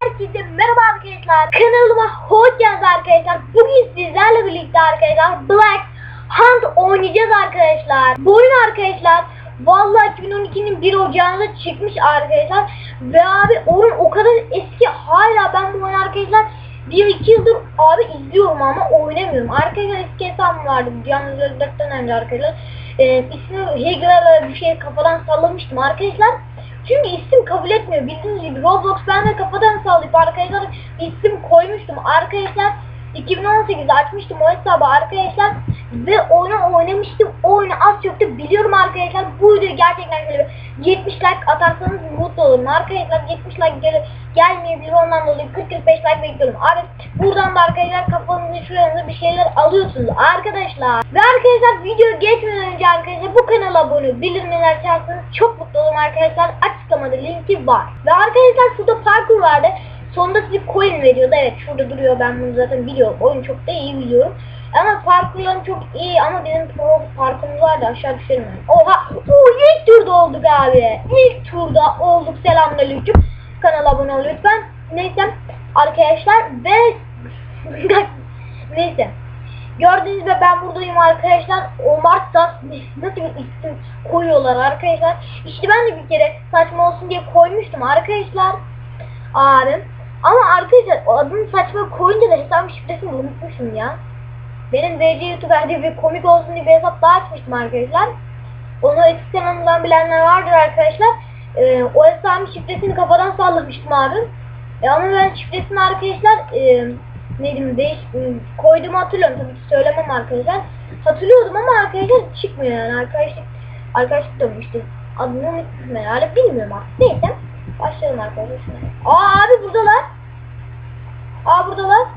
Herkese merhaba arkadaşlar. Kanalıma hoş geldiniz arkadaşlar. Bugün sizlerle birlikte arkadaşlar Black Hunt oynayacağız arkadaşlar. Bu oyun arkadaşlar Vallahi 2012'nin 1 Ocağı'nda çıkmış arkadaşlar. Ve abi oyun o kadar eski hala ben bu oyunu arkadaşlar 1-2 yıldır abi izliyorum ama oynamıyorum. Arkadaşlar eski hesabım vardı. Yalnız öldükten önce arkadaşlar. Ee, ismi Hegel'e bir şey kafadan sallamıştım arkadaşlar. Çünkü isim kabul etmiyor. Bildiğiniz gibi Roblox ben de kafadan sallayıp arkadaşlar isim koymuştum. Arkadaşlar 2018'de açmıştım o hesabı arkadaşlar ve oyunu oynamıştım. O oyunu az çok da biliyorum arkadaşlar. Bu video gerçekten şöyle bir 70 like atarsanız mutlu olurum. Arkadaşlar 70 like gel gelmeyebilir ondan dolayı 40-45 like bekliyorum. Abi buradan da arkadaşlar kafanızı şuranıza bir şeyler alıyorsunuz arkadaşlar. Ve arkadaşlar video geçmeden önce arkadaşlar bu kanala abone bildirimleri açarsanız çok mutlu olurum arkadaşlar. Açıklamada linki var. Ve arkadaşlar şurada parkur vardı. Sonunda size coin veriyordu. Evet şurada duruyor. Ben bunu zaten biliyorum. Oyun çok da iyi biliyorum. Ama parkurlarım çok iyi ama bizim pro parkurumuz vardı. Aşağı düşelim. yani. Oha! Oo, ilk turda olduk abi. İlk turda olduk. Selamünaleyküm. Kanala abone ol lütfen. Neyse arkadaşlar ve neyse. Gördüğünüz gibi ben buradayım arkadaşlar. Omartas nasıl bir isim koyuyorlar arkadaşlar. İşte ben de bir kere saçma olsun diye koymuştum arkadaşlar. Abim. Ama arkadaşlar o adını saçma koyunca da hesabın şifresini unutmuşum ya. Benim VC YouTuber diye bir komik olsun diye bir hesap daha açmıştım arkadaşlar. Onu eski kanalımdan bilenler vardır arkadaşlar. Ee, o hesabın şifresini kafadan sallamıştım abim. E, ama ben şifresini arkadaşlar e, neydim değiş e, koyduğumu hatırlıyorum tabii ki söylemem arkadaşlar. Hatırlıyordum ama arkadaşlar çıkmıyor yani arkadaşlık arkadaşlık da işte adını unutmuşum herhalde bilmiyorum artık neyse başlayalım arkadaşlar. Aa abi buradalar. Aa buradalar.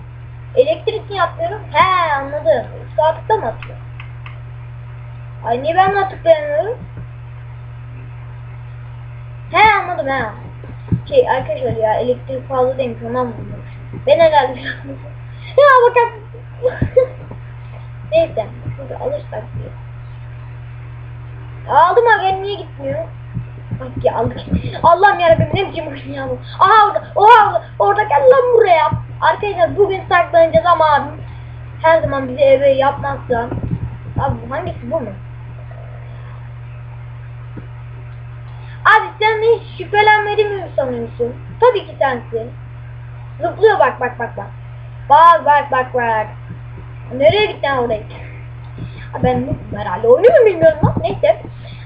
Elektrik niye atmıyorum? He anladım. Tıkla mı atıyor? Ay niye ben buna tıklayamıyorum? He anladım he. Şey arkadaşlar ya elektrik fazla demiş ondan bulmuş. Ben herhalde Ya bakın. Neyse. Şurada alırsak diye. Aldım aga niye gitmiyor? Bak ya aldık. Allah'ım yarabbim ne biçim oyun ya bu. Aha orada. Oha orada. Orada gel lan. Arkadaşlar bugün saklanacağız ama abim her zaman bizi eve yapmazsa. Abi hangisi bu mu? Abi sen hiç şüphelenmedi mi sanıyorsun? Tabii ki sensin. Zıplıyor bak bak bak bak. Bak bak bak bak. Nereye gittin oraya? Ben noobum herhalde oyunu mu bilmiyorum lan. Neyse.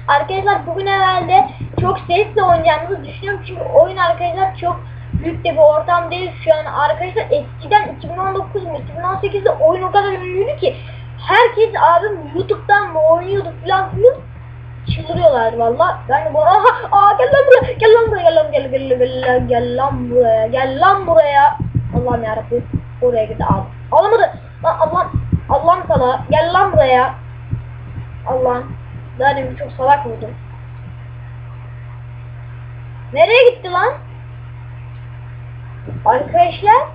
Arkadaşlar bugün herhalde çok sesle oynayacağımızı düşünüyorum. Çünkü oyun arkadaşlar çok büyük de bir ortam değil şu an. Arkadaşlar eskiden 2019 mu 2018'de oyun o kadar ünlüydü ki herkes abim YouTube'dan mı oynuyordu falan filan çıldırıyorlar valla. Ben de bu aha aa gel lan buraya gel lan buraya gel lan gel gel gel gel lan buraya gel lan buraya. Allah'ım yarabbim oraya gitti al. Alamadı. Lan Allah'ım Allah'ım sana gel lan buraya. Allah'ım. Daha demin çok salak vurdum. Nereye gitti lan? Arkadaşlar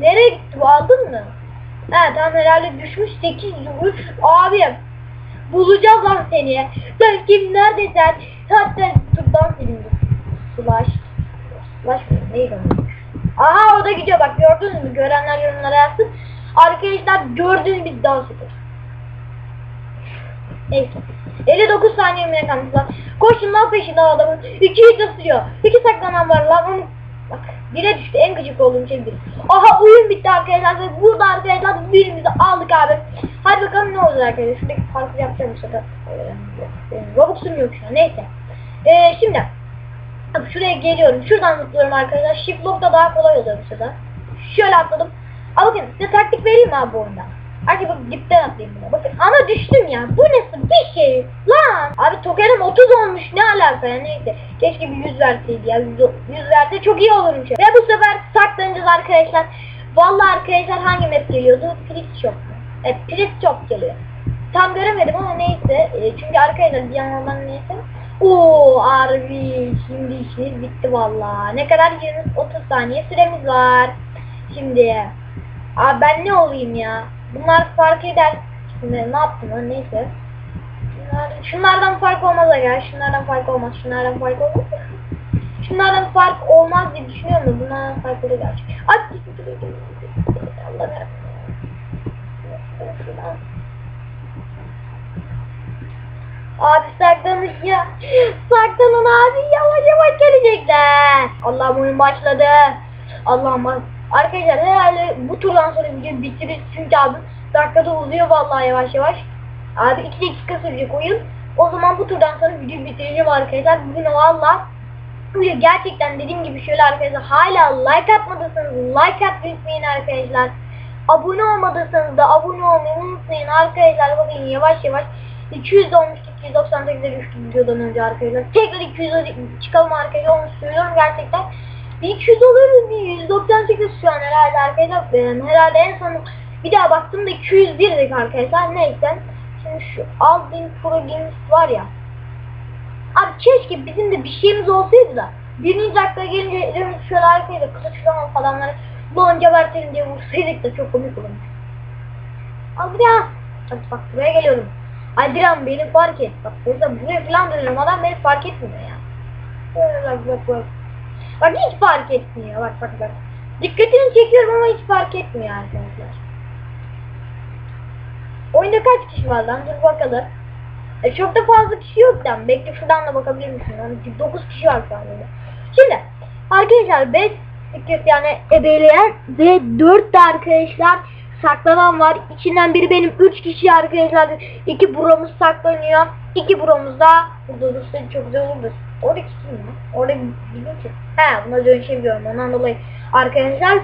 nereye gitti aldın mı? He tamam herhalde düşmüş 8 3 abim. Bulacağız lan seni. Sen kim neredesin? Hatta turdan silindim. Slash. Slash mı? Neydi o? Aha orada gidiyor bak gördünüz mü? Görenler yorumlara yazsın. Arkadaşlar gördüğünüz bir dans ediyor. Neyse. 59 saniye mi kalmış lan? Koşun lan peşinde adamın. İki hit sürüyor. İki saklanan var lan. Bak bire düştü. En gıcık olduğum şey biri. Aha oyun bitti arkadaşlar. Ve burada arkadaşlar birimizi aldık abi. Hadi bakalım ne olacak arkadaşlar. Şuradaki farkı yapacağım sefer. Ee, Robux'um yok şu an. Neyse. Ee, şimdi. Şuraya geliyorum. Şuradan zıplıyorum arkadaşlar. Shift lock'ta daha kolay oluyor bu sefer. Şöyle atladım. Al bakın size taktik vereyim abi bu oyunda? Hadi bak dipten atlayayım buna. Bakın ama düştüm ya. Bu nasıl bir şey? Lan! Abi tokenim 30 olmuş. Ne alaka ya neyse. Keşke bir 100 verseydi ya. 100, 100 verse çok iyi olurmuş. Ve bu sefer saklanacağız arkadaşlar. Vallahi arkadaşlar hangi map geliyordu? Shop mu? Evet Prit Shop geliyor. Tam göremedim ama neyse. E, çünkü arkadaşlar bir yandan neyse. Oo harbi şimdi işiniz bitti vallahi. Ne kadar 20 30 saniye süremiz var. Şimdi abi ben ne olayım ya? Bunlar fark eder. Ne, ne yaptım lan neyse. Şunlar, şunlardan fark olmaz ya. Şunlardan fark olmaz. Şunlardan fark olmaz. Şunlardan fark olmaz diye düşünüyorum da bunlardan fark olur gerçi. Ay. Şuradan. Abi saklanın ya. Saklanın abi yavaş yavaş gelecekler. Allah'ım oyun başladı. Allah'ım bak. Arkadaşlar herhalde bu turdan sonra video bitiririz çünkü abi dakikada uzuyor vallahi yavaş yavaş. Abi 2 dakika sürecek oyun. O zaman bu turdan sonra videoyu bitireceğim arkadaşlar. Bugün valla video gerçekten dediğim gibi şöyle arkadaşlar hala like atmadıysanız like atmayı unutmayın arkadaşlar. Abone olmadıysanız da abone olmayı unutmayın arkadaşlar. Bakın yavaş yavaş 200 olmuştuk 298'e düştük videodan önce arkadaşlar. Tekrar 200 çıkalım arkadaşlar onu söylüyorum gerçekten. Bir 200 oluyoruz bir 198 şu an herhalde arkadaşlar. Herhalde en son bir daha baktığımda 201'dik arkadaşlar. Neyse. Şimdi şu Aldin Pro var ya. Abi keşke bizim de bir şeyimiz olsaydı da. Birinci dakika gelince elimiz şöyle arkaya da kılıçlama falanları bu gebertelim diye vursaydık da çok komik olurmuş. Adrian. Bak bak buraya geliyorum. Adrian beni fark et. Bak burada buraya falan dönüyorum adam beni fark etmiyor ya. Bak bak bak. Bak hiç fark etmiyor bak bak bak. Dikkatini çekiyorum ama hiç fark etmiyor arkadaşlar. Oyunda kaç kişi var lan dur bakalım. E, çok da fazla kişi yok lan. Bekle şuradan da bakabilir misin? Yani 9 kişi var şu an oyunda. Şimdi arkadaşlar 5 secret yani ebeleyen ve 4 de arkadaşlar saklanan var. İçinden biri benim 3 kişi arkadaşlar. 2 buromuz saklanıyor. 2 buromuz da burada dursa çok güzel olurdu. Orada kim ya? Orada bizim ki. He buna dönüşebiliyorum ondan dolayı. Arkadaşlar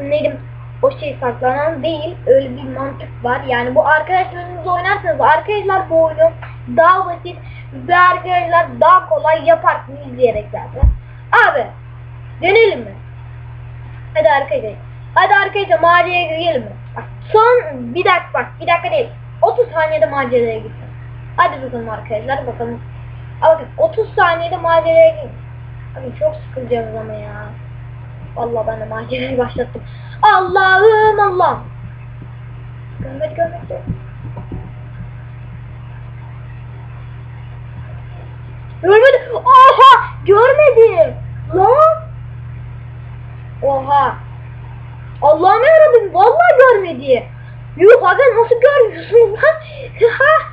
neydim? O şey saklanan değil. Öyle bir mantık var. Yani bu arkadaşlarınızla oynarsanız arkadaşlar bu oyunu daha basit ve arkadaşlar daha kolay yaparsınız izleyerek zaten. Abi dönelim mi? Hadi arkadaşlar. Hadi arkadaşlar maceraya girelim mi? Bak son bir dakika bak bir dakika değil. 30 saniyede maceraya gitsin. Hadi bakalım arkadaşlar bakalım. Bakın 30 saniyede maceraya gidin. Abi çok sıkılacağız ama ya. Vallahi ben de macerayı başlattım. Allah'ım Allah. Görmedi görmedi. Görmedi. Oha! Görmedi. Lan. Oha. Allah'ım yarabbim. Vallahi görmedi. Yuh aga nasıl görmüyorsun lan?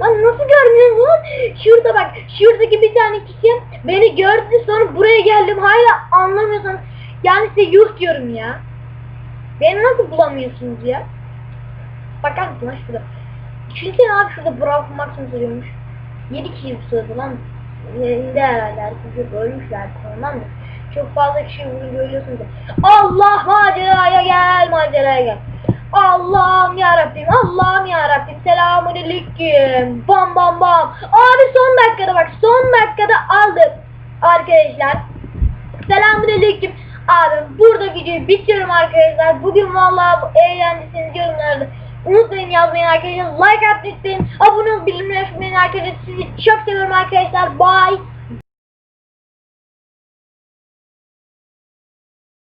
Lan nasıl görmüyorsun lan? Şurada bak. Şuradaki bir tane kişi beni gördü sonra buraya geldim. Hala anlamıyorsanız yani size yuh diyorum ya. Beni nasıl bulamıyorsunuz ya? Bakar mısın lan şurada? Düşünsene abi şurada Bravo Max'ın sürüyormuş. 7 kişi sığdı lan. Yerinde herhalde herkesi bölmüşler tamam mı? Çok fazla kişi bunu görüyorsunuz. Allah maceraya gel maceraya gel. Allah'ım ya Rabbim, Allah'ım ya Rabbim. Selamun aleyküm. Bam bam bam. Abi son dakikada bak, son dakikada aldım. Arkadaşlar. Selamun aleyküm. Abi burada videoyu bitiriyorum arkadaşlar. Bugün vallahi bu eğlendiyseniz yorumlarda unutmayın yazmayın arkadaşlar. Like atmayı unutmayın. Abone olup bildirimleri açmayı arkadaşlar. Sizi çok seviyorum arkadaşlar. Bye.